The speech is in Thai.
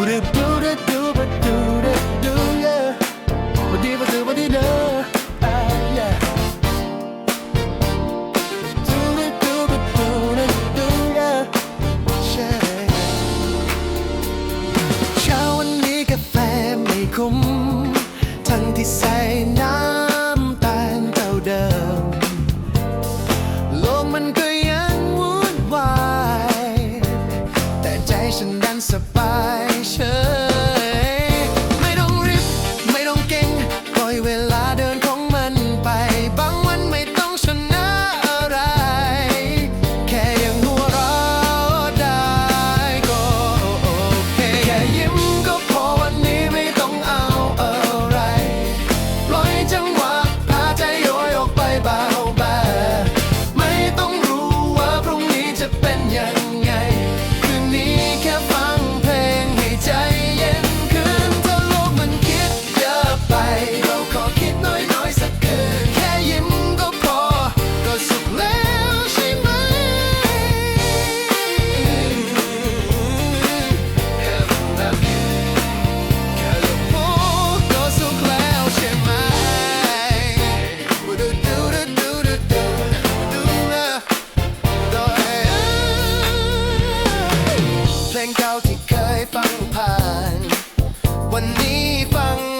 ดูดูดูดูดูดูดูเย่ขุ่มทั้งที่ใส่น้ำตาลเท่าเดิมโลกมันก็ยังวุ่นวาย แต่ใจฉันดันสบาย พลงเก่าที่เคยฟังผ่าน วันนี้ฟัง